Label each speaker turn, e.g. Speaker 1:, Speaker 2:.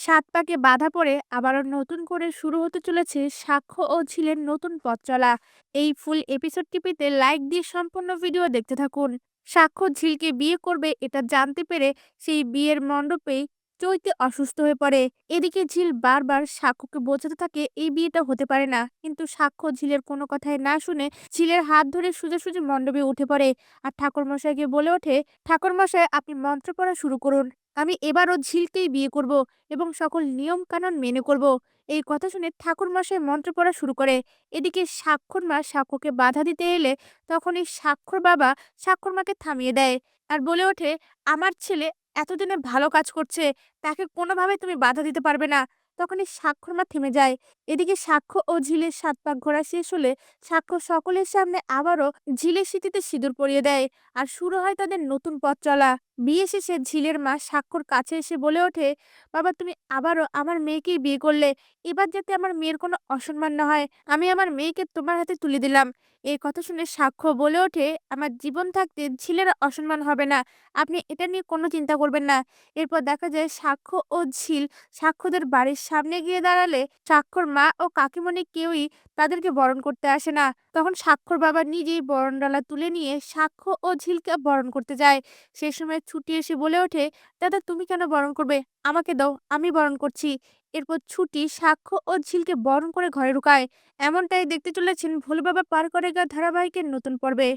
Speaker 1: সাত পাকে বাধা পড়ে আবারও নতুন করে শুরু হতে চলেছে সাক্ষ্য ও ঝিলের নতুন পথ চলা। এই ফুল এপিসোডটি পেতে লাইক দিয়ে সম্পূর্ণ ভিডিও দেখতে থাকুন। সাক্ষ্য ঝিলকে বিয়ে করবে এটা জানতে পেরে সেই বিয়ের মণ্ডপেই চৈতে অসুস্থ হয়ে পড়ে। এদিকে ঝিল বারবার সাক্ষ্যকে বোঝাতে থাকে এই বিয়েটা হতে পারে না। কিন্তু সাক্ষ্য ঝিলের কোনো কথাই না শুনে ঝিলের হাত ধরে সোজা সোজা মণ্ডপে উঠে পড়ে। আর ঠাকুরমশাইকে বলে ওঠে, ঠাকুরমশাই, আপনি মন্ত্র পড়া শুরু করুন। আমি এবারও ঝিলকেই বিয়ে করব এবং সকল নিয়ম কানুন মেনে করব। এই কথা শুনে ঠাকুরমশাই মন্ত্র পড়া শুরু করে। এদিকে স্বাক্ষর মা সাক্ষ্যকে বাধা দিতে এলে তখন এই স্বাক্ষর বাবা স্বাক্ষর মাকে থামিয়ে দেয় আর বলে ওঠে, আমার ছেলে এতদিনে ভালো কাজ করছে, তাকে কোনোভাবে তুমি বাধা দিতে পারবে না। তখনই স্বাক্ষর মা থেমে যায়। এদিকে সাক্ষ্য ও ঝিলের সাত পাক ঘোরা শেষ হলে সাক্ষ্য সকলের সামনে আবারও ঝিলের স্মৃতিতে সিঁদুর পরিয়ে দেয় আর শুরু হয় তাদের নতুন পথ চলা। বিয়ে শেষে ঝিলের মা সাক্ষর কাছে এসে বলে ওঠে, বাবা, তুমি আবারও আমার মেয়েকেই বিয়ে করলে। এবার যাতে আমার মেয়ের কোনো অসম্মান না হয়, আমি আমার মেয়েকে তোমার হাতে তুলে দিলাম। এই কথা শুনে সাক্ষ্য বলে ওঠে, আমার জীবন থাকতে ঝিলের অসম্মান হবে না। আপনি এটা নিয়ে কোনো চিন্তা করবেন না। এরপর দেখা যায় সাক্ষ্য ও ঝিল সাক্ষ্যদের বাড়ির সামনে গিয়ে দাঁড়ালে সাক্ষর মা ও কাকিমণি কেউই তাদেরকে বরণ করতে আসে না। তখন সাক্ষর বাবা নিজেই বরণডালা তুলে নিয়ে সাক্ষ্য ও ঝিলকে বরণ করতে যায়। সে সময় ছুটি এসে বলে ওঠে, দাদা, তুমি কেন বরণ করবে? আমাকে দাও, আমি বরণ করছি। এরপর ছুটি সাক্ষ্য ও ঝিলকে বরণ করে ঘরে ঢুকায়। এমনটাই দেখতে চলেছেন ভোলে বাবা পার করে গা ধারাবাহিকের নতুন পর্বে।